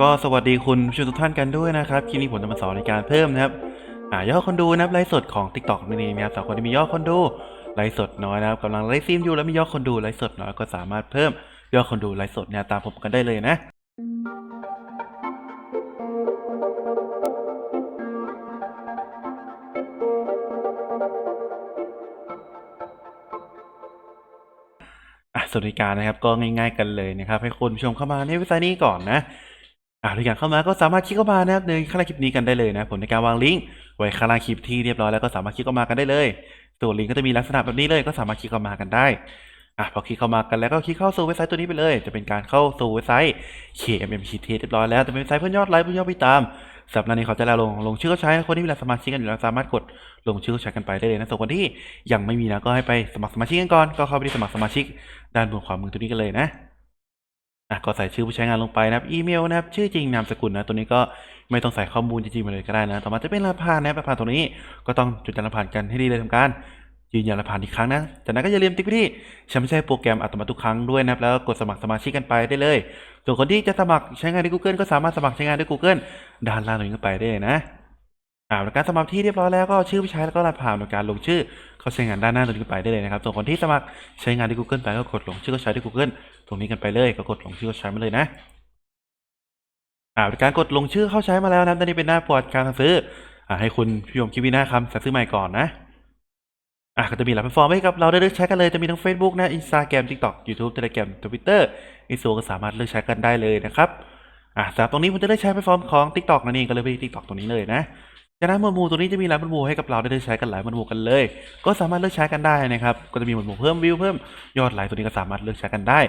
ก็สวัสดีคุณผู้ชมทุกท่านกันด้วยนะครับคลิปนี้ผมจะมาสอนในการเพิ่มนะครับอ่ายอดคนดูนะครับไลฟ์สดของ Tik t o อกนั่นะครับสำหรับคนที่มียอดคนดูไลฟ์สดน้อยนะครับกำลังไลฟ์ซีมอยู่แล้วมียอดคนดูไลฟ์สดน้อยก็สามารถเพิ่มยอดคนดูไลฟ์สดเนี่ยตามผมกันได้เลยนะอะสวัสดิการนะครับก็ง่าย ๆ กันเลยนะครับ ให้คุณผู้ชมเข้ามาในเว็บไซต์นี้ก่อนนะ อะทุกอย่างเข้ามาก็สามารถคลิกเข้ามานะครับในข้างล่างคลิปนี้กันได้เลยนะผมในการวางลิงก์ไว้ข้างล่างคลิปที่เรียบร้อยแล้วก็สามารถคลิกเข้ามากันได้เลยส่วนลิงก์ก็จะมีลักษณะแบบนี้เลยก็สามารถคลิกเข้ามากันได้อะพอคลิกเข้ามากันแล้วก็คลิกเข้าสู่เว็บไซต์ตัวนี้ไปเลย จะเป็นการเข้าสู่เว็บไซต์ KMMCT เรียบร้อยแล้วจะเป็นเว็บไซต์เพื่อนยอดไลค์เพื่อนยอดติดตามสำหรับในเขาจะลงลงชื่อเขาใช้คนที่มีรหัสสมาชิกกันอยู่แล้วสามารถกดลงชื่อเขาใช้กันไปได้เลยนะส่วนคนที่ยังไม่มีนะก็ให้ไปสมัครสมาชิกกันก่อนก็เข้าไปที่สมัครสมาชิกด้านบนขวามือตัวนี้กันเลยนะ อะก็ใส่ชื่อผู้ใช้งานลงไปนะครับอีเมลนะครับชื่อจริงนามสกุลนะตัวนี้ก็ไม่ต้องใส่ข้อมูลจริงๆมาเลยก็ได้นะ ต่อมาจะเป็นรหัสผ่านนะครับรหัสผ่านตัวนี้ก็ต้องจดจำรหัสผ่านกันให้ดีเลยทำการยืนยันรหัสผ่านอีกครั้งนะ จากนั้นก็อย่าลืมติ๊กไปที่ฉันไม่ใช่โปรแกรมอัตโนมัติทุกครั้งด้วยนะครับแล้วกดสมัครสมาชิกกันไปได้เลย ส่วนคนที่จะสมัครใช้งานใน Google ก็สามารถสมัครใช้งานด้วย Google ด้านล่างตรงนี้ก็ไปได้นะ อ่าการสมัครที่เรียบร้อยแล้วก็ชื่อผู้ใช้แล้วก็รหัสผ่านในการลงชื่อเขาใช้งานด้านหน้าตรงนี้ไปได้เลยนะครับส่วนคนที่สมัครใช้งานที่ Google ไปก็กดลงชื่อเขาใช้ที่ Google ตรงนี้กันไปเลยก็กดลงชื่อเขาใช้มาเลยนะอ่าการกดลงชื่อเข้าใช้มาแล้วนะตอนนี้เป็นหน้าปวดการสั่งซื้ออ่าให้คุณพี่ยมคิดวินาคำสั่งซื้อใหม่ก่อนนะอะก็จะมีหลายแพลตฟอร์มให้กับเราได้เลือกใช้กันเลยจะมีทั้ง Facebook นะ Instagram TikTok YouTube Telegram Twitter อินสตาก็สามารถเลือกใช้กันได้เลยนะครับอะสำหรับตรงนี้ผมจะเลือกใช้แพลตฟอร์มของ TikTok นั่นเองก็เลยไป TikTok ตรงนี้เลยนะ จากนั้นหมวดหมู่ตัวนี้จะมีหลายหมวดหมู่ให้กับเราได้เลือกใช้กันหลายหมวดหมู่กันเลย ก็สามารถเลือกใช้กันได้นะครับ ก็จะมีหมวดหมู่เพิ่มวิวเพิ่มยอดไลค์ตัวนี้ก็สามารถเลือกใช้กันได้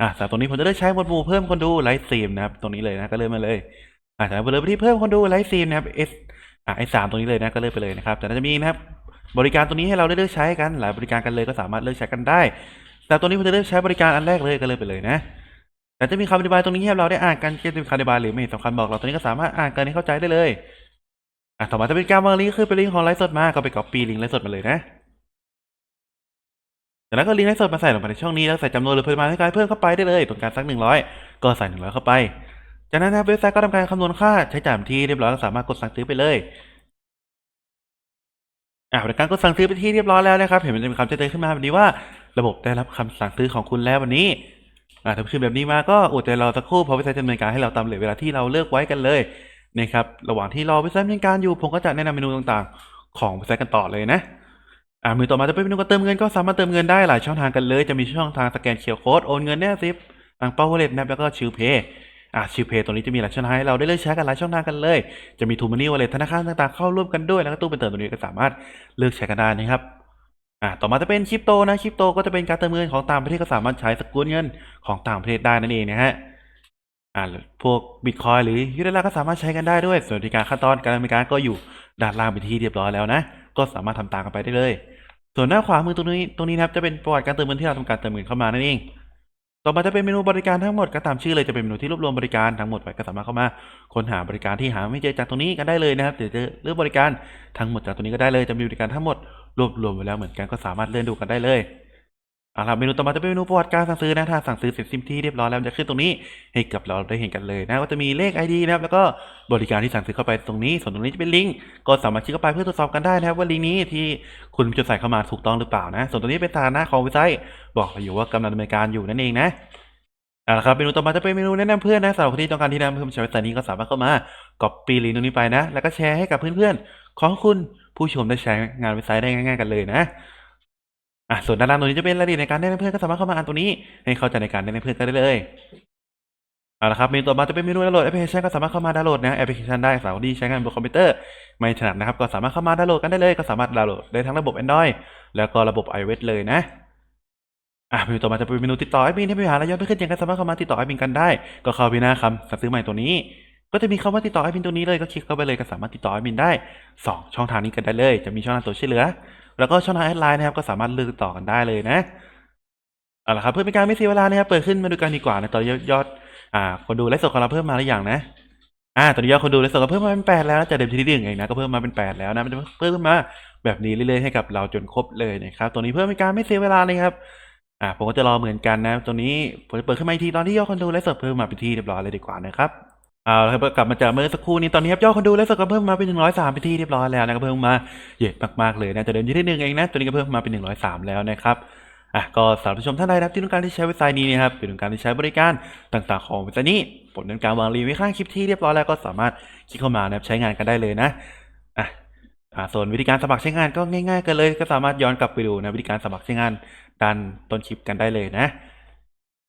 อะสำหรับตรงนี้ผมจะเลือกใช้หมวดหมู่เพิ่มคนดูไลฟ์สตรีมนะครับตรงนี้เลยนะก็เลือกมาเลยอะจากนั้นไปเลยไปที่เพิ่มคนดูไลฟ์สตรีมนะครับ S อะ S สามตรงนี้เลยนะก็เลือกไปเลยนะครับจากนั้นจะมีนะครับบริการตัวนี้ให้เราได้เลือกใช้กันหลายบริการกันเลยก็สามารถเลือกใช้กันได้ แต่ตัวนี้ผมจะเลือกใช้บริการอันแรกเลยก็เลยไปเลยนะแต่จะมีคำอธิบายตรงนี้ให้เราได้อ่านกันจะเป็นคำอธิบายหรือไม่สำคัญบอกเราตัวนี้ก็สามารถอ่านกันให้เข้าใจได้เลย อะต่อมาจะเป็นการวางลิงก์คือเป็นลิงก์ของไลฟ์สดมาก็ไปก๊อปปี้ลิงก์ไลฟ์สดมาเลยนะจากนั้นก็ลิงก์ไลฟ์สดมาใส่ลงไปในช่องนี้แล้วใส่จำนวนหรือปริมาณให้การเพิ่มเข้าไปได้เลยต้องการสักหนึ่งร้อยก็ใส่หนึ่งร้อยเข้าไป จากนั้นนะเว็บไซต์ก็ทำการคำนวณค่าใช้จ่ายที่เรียบร้อยก็สามารถกดสั่งซื้อไปเลยอ่าบริการกดสั่งซื้อไปที่เรียบร้อยแล้วนะครับ เห็นมันจะมีคำแจ้งเตือนขึ้นมาแบบนี้ว่า ระบบได้รับคำสั่งซื้อของคุณแล้ววันนี้อ่าถ้าขึ้นแบบนี้มาก็อดใจรอสักครู่เพราะเว็บไซต์จะดำเนินการให้เราตามเวลาที่เราเลือกไว้กันเลย นะครับระหว่างที่รอเว็บไซต์ดำเนินการอยู่ผมก็จะแนะนำเมนูต่างๆ ของเว็บไซต์กันต่อเลยนะอ่ามือต่อมาจะเป็นเมนูการเติมเงินก็สามารถเติมเงินได้หลายช่องทางกันเลย จะมีช่องทางสแกนเคอร์โค้ดโอนเงินเนี่ยซิปอ่างเป้าวเล็ตนะแล้วก็ชิลเพย์อ่าชิลเพย์ตัวนี้จะมีหลายช่องทางให้เราได้เลือกใช้กันหลายช่องทางกันเลย จะมีทูมันนี่วอลเล็ตธนาคารต่างๆเข้าร่วมกันด้วยแล้วก็ตู้เป็นเติมตัวนี้ก็สามารถเลือกใช้กันได้นะครับอ่าต่อมาจะเป็นคริปโตนะคริปโตก็จะเป็นการเติมเงินของต่างประเทศก็สามารถใช้สกุลเงินของต่างประเทศได้นั่นเองนะฮะ อ่าพวกบิตคอยหรือยูเดล่าก็สามารถใช้กันได้ด้วย ส่วนในการขั้นตอนการดำเนินการก็อยู่ด้านล่างเป็นที่เรียบร้อยแล้วนะ ก็สามารถทำตามกันไปได้เลย ส่วนหน้าขวามือตรงนี้ตรงนี้นะครับจะเป็นประวัติการเติมเงินที่เราทำการเติมเงินเข้ามานั่นเอง ต่อมาจะเป็นเมนูบริการทั้งหมดก็ตามชื่อเลยจะเป็นเมนูที่รวบรวมบริการทั้งหมดไว้ก็สามารถเข้ามาค้นหาบริการที่หาไม่เจอจากตรงนี้กันได้เลยนะครับเดี๋ยวจะเลือกบริการทั้งหมดจากตรงนี้ก็ได้เลยจะมีบริการทั้งหมดรวบรวมไว้แล้วเหมือนกันก็สามารถเลื่อนดูกันได้เลย เอาล่ะเมนูต่อมาจะเป็นเมนูประวัติการสั่งซื้อนะถ้าสั่งซื้อเสร็จสิ้นที่เรียบร้อยแล้วจะขึ้นตรงนี้ให้กับเราได้เห็นกันเลยนะว่าจะมีเลข ID นะครับแล้วก็บริการที่สั่งซื้อเข้าไปตรงนี้ ส่วนตรงนี้จะเป็นลิงก์ก็สามารถคลิกเข้าไปเพื่อตรวจสอบกันได้นะครับว่าลิงก์นี้ที่คุณจะใส่เข้ามาถูกต้องหรือเปล่านะ ส่วนตรงนี้เป็นสถานะของเว็บไซต์บอกเราอยู่ว่ากำลังดำเนินการอยู่นั่นเองนะเอาละครับเมนูต่อมาจะเป็นเมนูแนะนำเพื่อนนะสำหรับคนที่ต้องการที่แนะนำเพื่อนใช้เว็บไซต์นี้ก็สามารถเข้ามา copy ลิงก์ตรงนี้ไปนะ แล้วก็แชร์ให้กับเพื่อนๆของคุณผู้ชมได้ใช้งานเว็บไซต์ได้ง่าย ๆ กันเลยนะ อะส่วนด้านล่างตรงนี้จะเป็นรายละเอียดในการแนะนำเพื่อนก็สามารถเข้ามาอ่านตรงนี้ ให้เข้าใจในการแนะนำเพื่อนกันได้เลยเอาละครับเมนูต่อมาจะเป็นเมนูดาวน์โหลดแอปพลิเคชันก็สามารถเข้ามาดาวน์โหลดนะแอปพลิเคชันได้สำหรับคนที่ใช้งานบนคอมพิวเตอร์ไม่ถนัดนะครับก็สามารถเข้ามาดาวน์โหลดกันได้เลยก็สามารถดาวน์โหลดได้ทั้งระบบ Android แล้วก็ระบบ iOS เลยนะอะเมนูต่อมาจะเป็นเมนูติดต่อแอดมินที่มีปัญหาและยอดไม่ขึ้นยังไงสามารถเข้ามาติดต่อแอดมินกันได้ ก็เข้าไปหน้าคำสั่งซื้อใหม่ตัวนี้ ก็จะมีคำว่าติดต่อแอดมินตัวนี้เลยก็คลิกเข้าไปเลยก็สามารถติดต่อแอดมินได้สองช่องทางนี้กันได้เลย จะมีช่องทางตัวช่วยเหลือ แล้วก็ช่องทางแอดไลน์นะครับก็สามารถเลือกต่อกันได้เลยนะเอาละครับเพื่อเป็นการไม่เสียเวลานะครับเปิดขึ้นมาดูกันดีกว่านะตอนนี้ยอดอ่าคนดูไลฟ์สดของเราเพิ่มมาหรือยังนะอ่าตอนนี้ยอดคนดูไลฟ์สดเราเพิ่มมาเป็นแปดแล้วนะจากเดิมที่หนึ่งเองนะก็เพิ่มมาเป็นแปดแล้วนะมันจะเพิ่มขึ้นมาแบบนี้เรื่อยๆให้กับเราจนครบเลยนะครับตัวนี้เพื่อเป็นการไม่เสียเวลาเลยครับอ่าผมก็จะรอเหมือนกันนะตัวนี้ผมจะเปิดขึ้นมาอีกทีตอนที่ยอดคนดูไลฟ์สดเพิ่มมาเป็นที่เรียบร้อยเลยดีกว่านะครับ เอาละครับกลับมาจากเมื่อสักครู่นี้ตอนนี้ครับยอดคนดูและสก็เพิ่มมาเป็นหนึ่งร้อยสามไปที่เรียบร้อยแล้วนะครับเพิ่มมาเยอะมากๆเลยนะจะเดินอยู่ที่หนึ่งเองนะตัวนี้ก็เพิ่มมาเป็นหนึ่งร้อยสามแล้วนะครับอะก็สำหรับผู้ชมท่านใดนะครับที่ต้องการที่ใช้เว็บไซต์นี้นะครับเป็นต้องการที่ใช้บริการต่างๆของเว็บไซต์นี้ผมนั้นการวางรีวิวข้างคลิปที่เรียบร้อยแล้วก็สามารถคลิกเข้ามานะครับใช้งานกันได้เลยนะอะอ่าส่วนวิธีการสมัครใช้งานก็ง่าย ๆ กันเลย ก็สามารถย้อนกลับไปดูนะวิธีการสมัครใช้งานด้านต้นคลิปกันได้เลยนะ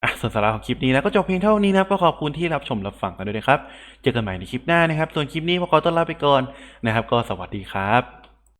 อะส่วนสาระของคลิปนี้นะก็จบเพียงเท่านี้นะครับก็ขอบคุณที่รับชมรับฟังกันด้วยนะครับ เจอกันใหม่ในคลิปหน้านะครับ ส่วนคลิปนี้พวกเราต้องลาไปก่อนนะครับ ก็สวัสดีครับ